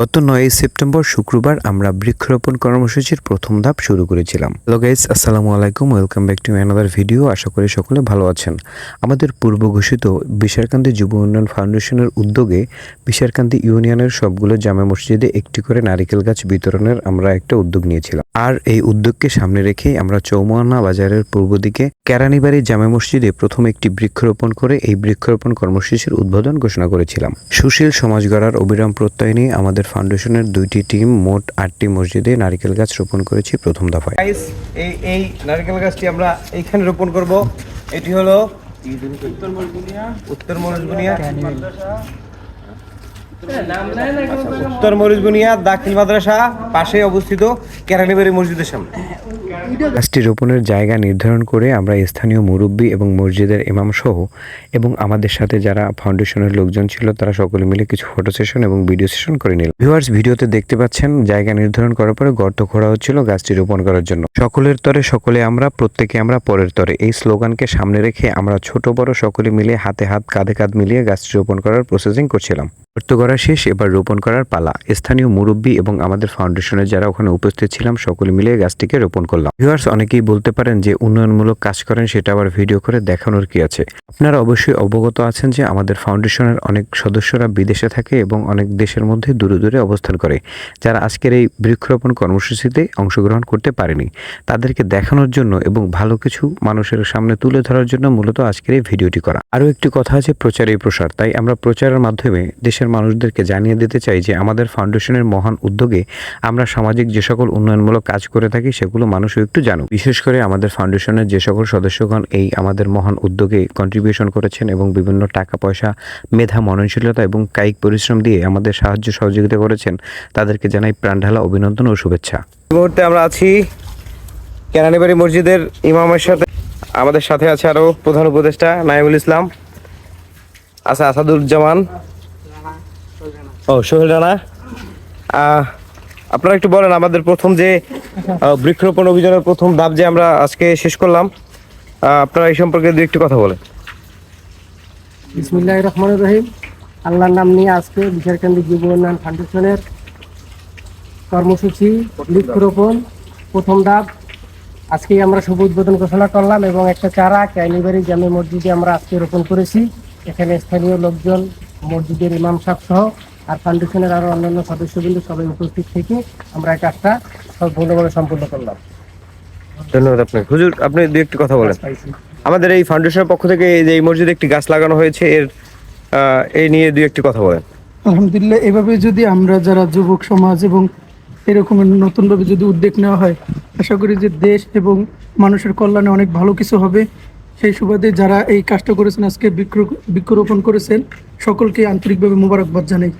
গত নয় সেপ্টেম্বর শুক্রবার আমরা বৃক্ষরোপণ কর্মসূচির প্রথম ধাপ শুরু করেছিলাম। হ্যালো গাইস, আসসালামু আলাইকুম, welcome back to another video আশা করি সকলে ভালো আছেন। আমাদের পূর্ব ঘোষিত বিশারকান্দি যুব উন্নয়ন ফাউন্ডেশনের উদ্যোগে বিশারকান্দি ইউনিয়নের সবগুলো জামে মসজিদে একটি করে নারিকেল গাছ বিতরণের আমরা একটা উদ্যোগ নিয়েছিলাম। আর এই উদ্যোগকে সামনে রেখেই আমরা চৌমানা বাজারের পূর্ব দিকে কেরানীবাড়ি জামে মসজিদে প্রথম একটি বৃক্ষরোপণ করে এই বৃক্ষরোপণ কর্মসূচির উদ্বোধন ঘোষণা করেছিলাম। সুশীল সমাজ গড়ার অবিরাম প্রত্যয় নিয়ে আমাদের ফাউন্ডেশনের দুইটি টিম মোট আটটি মসজিদে নারিকেল গাছ রোপণ করেছি প্রথম দফায়। এই এই নারিকেল গাছটি আমরা এইখানে রোপণ করব। এটি হলো উত্তর উত্তর মরিচবুনিয়া দাখিল মাদ্রাসা পাশে অবস্থিত কেরানীবাড়ি মসজিদের সামনে। গাছটি রোপণের জায়গা নির্ধারণ করে আমরা স্থানীয় মুরব্বী এবং মসজিদের ইমাম সহ এবং আমাদের সাথে যারা ফাউন্ডেশনের লোকজন ছিল, তারা সকলে মিলে কিছু ফটো সেশন এবং ভিডিও সেশন করে নিল ভিউয়ার্স ভিডিওতে দেখতে পাচ্ছেন, জায়গা নির্ধারণ করার পরে গর্ত খোঁড়া হচ্ছিল গাছটি রোপণ করার জন্য। সকলের তরে সকলে আমরা, প্রত্যেকে আমরা পরের তরে। এই স্লোগানকে সামনে রেখে আমরা ছোট বড় সকলে মিলে হাতে হাত, কাঁধে কাঁধ মিলিয়ে গাছটি রোপণ করার প্রসেসিং করছিলাম। গর্ত করা শেষ, এবার রোপণ করার পালা। স্থানীয় মুরব্বী এবং আমাদের ফাউন্ডেশনের যারা ওখানে উপস্থিত ছিলাম, সকলে মিলে গাছটিকে রোপণ করলাম। ভিউয়ার্স অনেকেই বলতে পারেন যে উন্নয়নমূলক কাজ করেন, সেটা আবার ভিডিও করে দেখানোর কি আছে? আপনারা অবশ্যই অবগত আছেন যে আমাদের ফাউন্ডেশনের অনেক সদস্যরা বিদেশে থাকে এবং অনেক দেশের মধ্যে দূরে দূরে অবস্থান করে। যারা আজকের এই বৃক্ষরোপণ কর্মসূচিতে অংশগ্রহণ করতে পারেনি, তাদেরকে দেখানোর জন্য এবং ভালো কিছু মানুষের সামনে তুলে ধরার জন্য মূলত আজকের এই ভিডিওটি করা। আরও একটি কথা আছে প্রচারেই প্রসার। তাই আমরা প্রচারের মাধ্যমে দেশের মানুষদেরকে জানিয়ে দিতে চাই যে আমাদের ফাউন্ডেশনের মহান উদ্যোগে আমরা সামাজিক যে সকল উন্নয়নমূলক কাজ করে থাকি, সেগুলো মানুষও একটু জানুক। বিশেষ করে আমাদের ফাউন্ডেশনের যে সকল সদস্যগণ এই আমাদের মহান উদ্যোগে কন্ট্রিবিউশন করেছেন এবং বিভিন্ন টাকা পয়সা মেধা, মননশীলতা এবং কায়িক পরিশ্রম দিয়ে আমাদের সাহায্য সহযোগিতা করেছেন, তাদেরকে জানাই প্রাণঢালা অভিনন্দন ও শুভেচ্ছা। মুহূর্তে আমরা আছি কেরানীবাড়ি মসজিদের ইমামের সাথে। আমাদের সাথে আছে আরও প্রধান উপদেষ্টা নাইমুল ইসলাম, আছে আসাদুজ্জামান ও, সোহেল রানা। আপনারা একটু বলেন, আমাদের প্রথম যে বৃক্ষরোপণ অভিযানের প্রথম ধাপ যে আমরা আজকে শেষ করলাম আপনারা এই সম্পর্কে দু একটি কথা বলেন। বিসমিল্লাহ রহমান রহিম। আল্লাহর নাম নিয়ে আজকে বিচারকান্দি যুব উন্নয়ন ফাউন্ডেশনের কর্মসূচি, বৃক্ষরোপণ, প্রথম ধাপ। আজকেই আমরা শুভ উদ্বোধন ঘোষণা করলাম এবং একটা চারা ক্যানিবাড়ি জামে মসজিদে আমরা আজকে রোপণ করেছি। এখানে স্থানীয় লোকজন, মসজিদের ইমাম সাহেব সহ আর ফাউন্ডেশনের আরও অন্যান্য সদস্যবৃন্দ সবাই উপস্থিত থেকে আমরা এই কাজটা সব ভালোভাবে সম্পূর্ণ করলাম। ধন্যবাদ আপনাকে। হুজুর আপনি দু একটি কথা বলেন। আমাদের এই ফাউন্ডেশনের পক্ষ থেকে এই যে এই মসজিদে একটি গাছ লাগানো হয়েছে এর এই নিয়ে দু একটি কথা বলেন। আলহামদুলিল্লাহ এভাবে যদি আমরা যারা যুবক সমাজ এবং এরকম নতুনভাবে যদি উদ্যোগ নেওয়া হয় আশা করি যে দেশ এবং মানুষের কল্যাণে অনেক ভালো কিছু হবে। সেই সুবাদে যারা এই কাজটা করেছেন আজকে বৃক্ষ বৃক্ষরোপণ করেছেন সকলকে আন্তরিকভাবে মোবারকবাদ জানাই।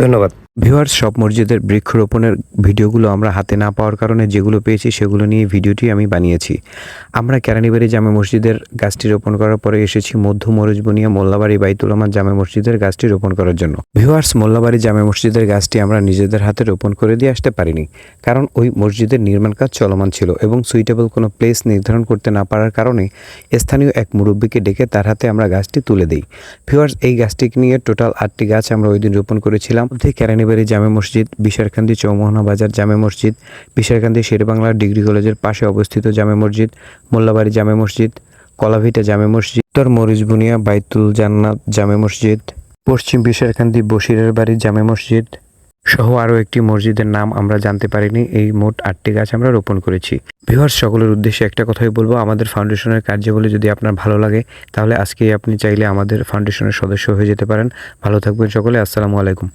ধন্যবাদ। ভিউয়ার্স সব মসজিদের বৃক্ষরোপণের ভিডিওগুলো আমরা হাতে না পাওয়ার কারণে যেগুলো পেয়েছি সেগুলো নিয়ে ভিডিওটি আমি বানিয়েছি। আমরা কেরানীবাড়ি জামে মসজিদের গাছটি রোপণ করার পরে এসেছি মধ্য মরুজবনিয়া মোল্লাবাড়ি বাইতুলামা জামে মসজিদের গাছটি রোপণ করার জন্য। ভিউয়ার্স মোল্লাবাড়ি জামে মসজিদের গাছটি আমরা নিজেদের হাতে রোপণ করে দিয়ে আসতে পারিনি, কারণ ওই মসজিদের নির্মাণ কাজ চলমান ছিল এবং সুইটেবল কোনো প্লেস নির্ধারণ করতে না পারার কারণে স্থানীয় এক মুরব্বীকে ডেকে তার হাতে আমরা গাছটি তুলে দিই। ভিউয়ার্স এই গাছটিকে নিয়ে টোটাল আটটি গাছ আমরা ওই দিন রোপণ করেছিলাম। মধ্যে কেরানীবাড়ি জামে মসজিদ বিশারকান্দি চৌমোহনা বাজার, জামে মসজিদ বিশারকান্দি শেরবাংলা ডিগ্রি কলেজের পাশে অবস্থিত জামে মসজিদ, মোল্লাবাড়ি জামে মসজিদ, কলাভিটা জামে মসজিদ, উত্তর মরিচবুনিয়া, বাইতুল জান্নাত জামে মসজিদ, পশ্চিম বিশারকান্দি বসিরের বাড়ি জামে মসজিদ সহ আরও একটি মসজিদের নাম আমরা জানতে পারিনি। এই মোট আটটি গাছ আমরা রোপণ করেছি। ভিউয়ার্স, সকলের উদ্দেশ্যে একটা কথাই বলব। আমাদের ফাউন্ডেশনের কার্যাবলী যদি আপনার ভালো লাগে, তাহলে আজকেই আপনি চাইলে আমাদের ফাউন্ডেশনের সদস্য হয়ে যেতে পারেন। ভালো থাকবেন সকলে। আসসালামু আলাইকুম।